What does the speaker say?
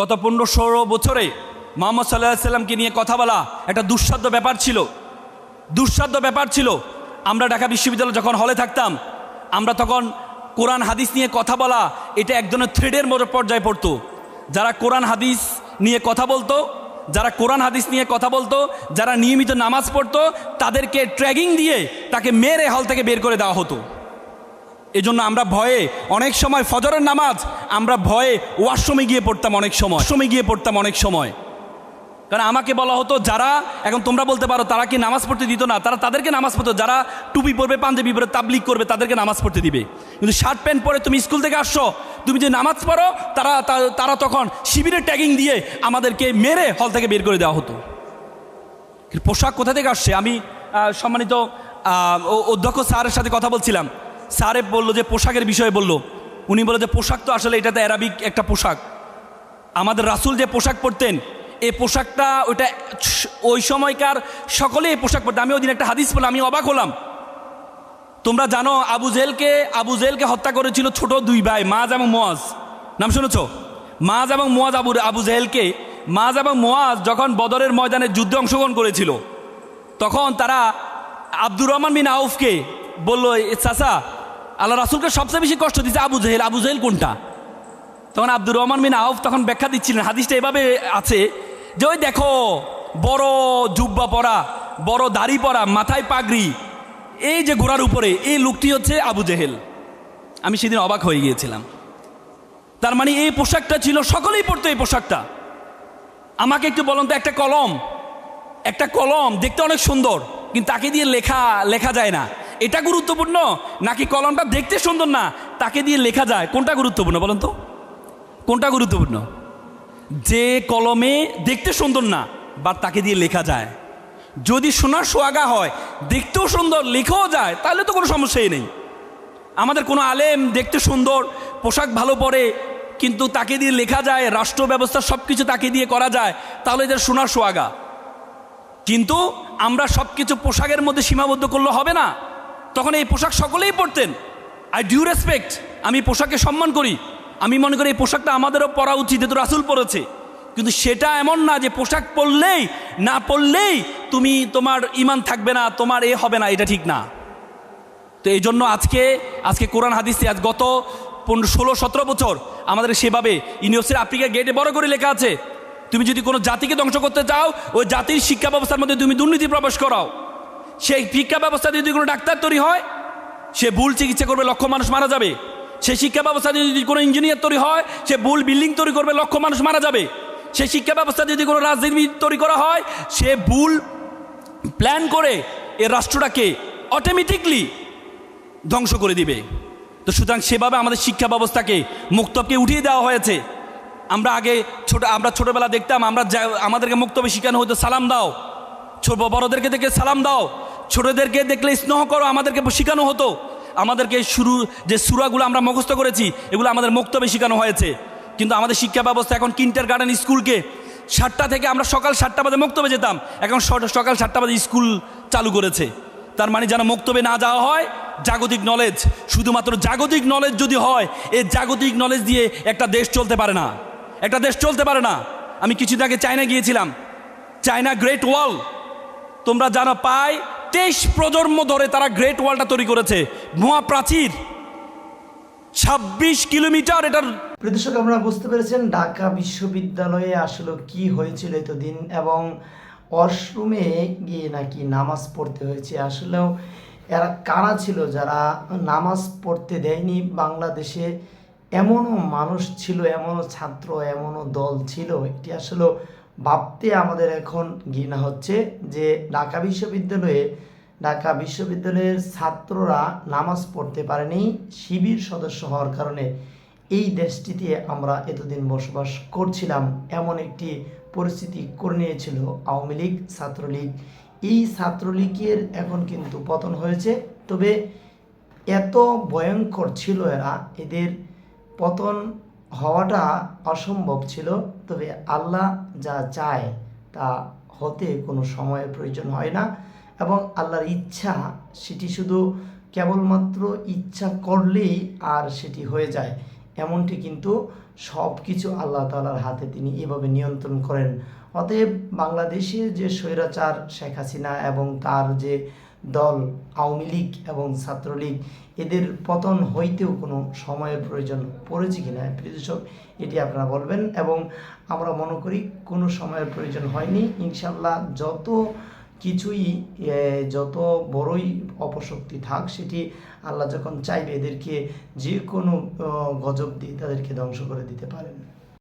গত পনেরো ষোলো বছরে মোহাম্মদ সাল্লাহ সাল্লামকে নিয়ে কথা বলা একটা দুঃসাধ্য ব্যাপার ছিল। দুঃসাধ্য ব্যাপার ছিল, আমরা ঢাকা বিশ্ববিদ্যালয়ে যখন হলে থাকতাম, আমরা তখন কোরআন হাদিস নিয়ে কথা বলা এটা এক ধরনের থ্রেডের মতো পর্যায়ে পড়তো। যারা কোরআন হাদিস নিয়ে কথা বলতো, যারা কোরআন হাদিস নিয়ে কথা বলতো, যারা নিয়মিত নামাজ পড়তো, তাদেরকে ট্র্যাগিং দিয়ে তাকে মেরে হল থেকে বের করে দেওয়া হতো। এজন্য আমরা ভয়ে অনেক সময় ফজরের নামাজ আমরা ভয়ে ওয়াশরুমে গিয়ে পড়তাম অনেক সময়। ওয়াশরুমে গিয়ে পড়তাম অনেক সময়। কারণ আমাকে বলা হতো, যারা, এখন তোমরা বলতে পারো, তারা কি নামাজ পড়তে দিত না? তারা তাদেরকে নামাজ পড়তো, যারা টুপি পরবে, পাঞ্জাবি পরে তাবলিক করবে, তাদেরকে নামাজ পড়তে দিবে। কিন্তু শার্ট, প্যান্ট পরে তুমি স্কুল থেকে আসছো, তুমি যে নামাজ পড়ো, তারা তারা তখন শিবিরের ট্যাগিং দিয়ে আমাদেরকে মেরে হল থেকে বের করে দেওয়া হতো। পোশাক কোথা থেকে আসছে? আমি সম্মানিত অধ্যক্ষ স্যারের সাথে কথা বলছিলাম। স্যারে বলল যে পোশাকের বিষয়ে বলল। উনি বলল যে পোশাক তো আসলে এটা তো অ্যারাবিক একটা পোশাক। আমাদের রাসূল যে পোশাক পরতেন এই পোশাকটা ওইটা ওই সময়কার সকলেই এই পোশাক পরতেন। আমি ওই দিন একটা হাদিস বললাম আমি অবাক হলাম। তোমরা জানো, আবু জেলকে আবু জেলকে হত্যা করেছিল ছোট দুই ভাই, মাজ এবং মোয়াজ। নাম শুনেছ? মাজ এবং মোয়াজ আবু আবু জেহেলকে মাজ এবং মোয়াজ যখন বদরের ময়দানে যুদ্ধে অংশগ্রহণ করেছিল, তখন তারা আব্দুর রহমান বিন আউফকে বলল, "এ চাচা আল্লাহ রাসুলকে সবচেয়ে বেশি কষ্ট দিচ্ছে আবু জেহেল। আবু জেহেল কোনটা? তখন আব্দুর রহমান মিন আউফ তখন ব্যাখ্যা দিচ্ছিলেন, হাদিসটা এভাবে আছে যে ওই দেখো, বড় জুব্বা পরা, বড় দাড়ি পরা, মাথায় পাগড়ি, এই যে ঘোড়ার উপরে, এই লোকটি হচ্ছে আবু জেহেল। আমি সেদিন অবাক হয়ে গিয়েছিলাম। তার মানে এই পোশাকটা ছিল, সকলেই পড়তো এই পোশাকটা। আমাকে একটু বলুন তো, একটা কলম একটা কলম দেখতে অনেক সুন্দর, কিন্তু তাকে দিয়ে লেখা লেখা যায় না। এটা গুরুত্বপূর্ণ নাকি কলমটা দেখতে সুন্দর না? তাকে দিয়ে লেখা যায়। কোনটা গুরুত্বপূর্ণ বলুন তো? কোনটা গুরুত্বপূর্ণ? যে কলমে দেখতে সুন্দর না, বা তাকে দিয়ে লেখা যায়। যদি সোনার সোয়াগা হয়, দেখতেও সুন্দর, লেখাও যায়, তাহলে তো কোনো সমস্যাই নেই। আমাদের কোনো আলেম দেখতে সুন্দর, পোশাক ভালো পরে, কিন্তু তাকে দিয়ে লেখা যায়, রাষ্ট্র ব্যবস্থা সব কিছু তাকে দিয়ে করা যায়, তাহলে এদের সোনার সোয়াগা। কিন্তু আমরা সব কিছু পোশাকের মধ্যে সীমাবদ্ধ করলে হবে না। তখন এই পোশাক সকলেই পরতেন। আই ডিউ রেসপেক্ট আমি পোশাককে সম্মান করি। আমি মনে করি এই পোশাকটা আমাদেরও পরা উচিত, যেহেতু রাসুল পরেছে। কিন্তু সেটা এমন না যে পোশাক পরলেই, না পরলেই তুমি তোমার ইমান থাকবে না, তোমার এ হবে না, এটা ঠিক না। তো এই জন্য আজকে আজকে কোরআন হাদিসে আজ গত পনেরো, ষোলো, সতেরো বছর আমাদের সেভাবে ইউনিভার্সিটি আফ্রিকার গেটে বড় করে লেখা আছে, তুমি যদি কোনো জাতিকে ধ্বংস করতে চাও, ওই জাতির শিক্ষা ব্যবস্থার মধ্যে তুমি দুর্নীতি প্রবেশ করাও। সেই শিক্ষা ব্যবস্থা যদি কোনো ডাক্তার তৈরি হয়, সে ভুল চিকিৎসা করবে, লক্ষ মানুষ মারা যাবে। সেই শিক্ষা ব্যবস্থা যদি কোনো ইঞ্জিনিয়ার তৈরি হয়, সে ভুল বিল্ডিং তৈরি করবে, লক্ষ মানুষ মারা যাবে। সেই শিক্ষা ব্যবস্থা যদি কোনো রাজনীতি তৈরি করা হয়, সে ভুল প্ল্যান করে এ রাষ্ট্রটাকে অটোমেটিকলি ধ্বংস করে দিবে। তো সুতরাং সেভাবে আমাদের শিক্ষা ব্যবস্থাকে মুক্তবকে উঠিয়ে দেওয়া হয়েছে। আমরা আগে ছোট, আমরা ছোটবেলা দেখতাম, আমরা আমাদেরকে মুক্তবে শেখানো হতো, সালাম দাও। ছোট বড়দেরকে দেখে সালাম দাও। ছোটদেরকে দেখলে স্নেহ করো, আমাদেরকে শেখানো হতো। আমাদেরকে শুরু, যে সুরাগুলো আমরা মুখস্থ করেছি, এগুলো আমাদের মুক্তবে শেখানো হয়েছে। কিন্তু আমাদের শিক্ষা ব্যবস্থা এখন কিন্টার গার্ডেন স্কুলকে সাতটা থেকে আমরা সকাল সাতটা বাজে মুক্তবে যেতাম। এখন সকাল সাতটা বাজে স্কুল চালু করেছে। তার মানে যেন মুক্তবে না যাওয়া হয়, জাগতিক নলেজ শুধুমাত্র জাগতিক নলেজ যদি হয় এই জাগতিক নলেজ দিয়ে একটা দেশ চলতে পারে না। একটা দেশ চলতে পারে না। আমি কিছুদিন আগে চায়না গিয়েছিলাম। চায়না গ্রেট ওয়াল তোমরা জানো পায় তেইশ প্রজন্ম ধরে তারা গ্রেট ওয়ালটা তৈরি করেছে। মহা প্রাচীর। ছাব্বিশ কিলোমিটার এটার প্রদর্শক আপনারা বুঝতে পেরেছেন, ঢাকা বিশ্ববিদ্যালয়ে আসলে কি হয়েছিল এতদিন এবং ওয়াশরুমে গিয়ে নাকি নামাজ পড়তে হয়েছে। আসলেও এরা কারা ছিল যারা নামাজ পড়তে দেয়নি? বাংলাদেশে এমনও মানুষ ছিল, এমনও ছাত্র, এমনও দল ছিল। এটি আসলে ভাবতে আমাদের এখন ঘৃণা হচ্ছে যে ঢাকা বিশ্ববিদ্যালয়ে, ঢাকা বিশ্ববিদ্যালয়ের ছাত্ররা নামাজ পড়তে পারেনি, শিবির সদস্য হওয়ার কারণে এই দেশটিতে আমরা এতদিন বসবাস করছিলাম, এমন একটি পরিস্থিতি করে নিয়েছিল আওয়ামী লীগ, ছাত্রলীগ। এই ছাত্রলীগের এখন কিন্তু পতন হয়েছে, তবে এত ভয়ঙ্কর ছিল এরা, এদের পতন হওয়াটা অসম্ভব ছিল, তবে আল্লাহ যা চায় তা হতে কোনো সময়ের প্রয়োজন হয় না এবং আল্লাহর ইচ্ছা, সেটি শুধু কেবলমাত্র ইচ্ছা করলেই আর সেটি হয়ে যায়। এমনটি কিন্তু সব কিছু আল্লাহ তালার হাতে তিনি এভাবে নিয়ন্ত্রণ করেন। অতএব বাংলাদেশের যে স্বৈরাচার শেখ হাসিনা এবং তার যে দল, আওয়ামী লীগ এবং ছাত্রলীগ, এদের পতন হইতেও কোনো সময়ের প্রয়োজন পড়েছে কিনা, প্রিয় দর্শক, এটি আপনারা বলবেন এবং আমরা মনে করি কোনো সময়ের প্রয়োজন হয়নি। ইনশাল্লাহ যত কিছুই যত বড়ই অপশক্তি থাক, সেটি আল্লাহ যখন চাইবে এদেরকে যে কোনো গজব দিয়ে তাদেরকে ধ্বংস করে দিতে পারেন।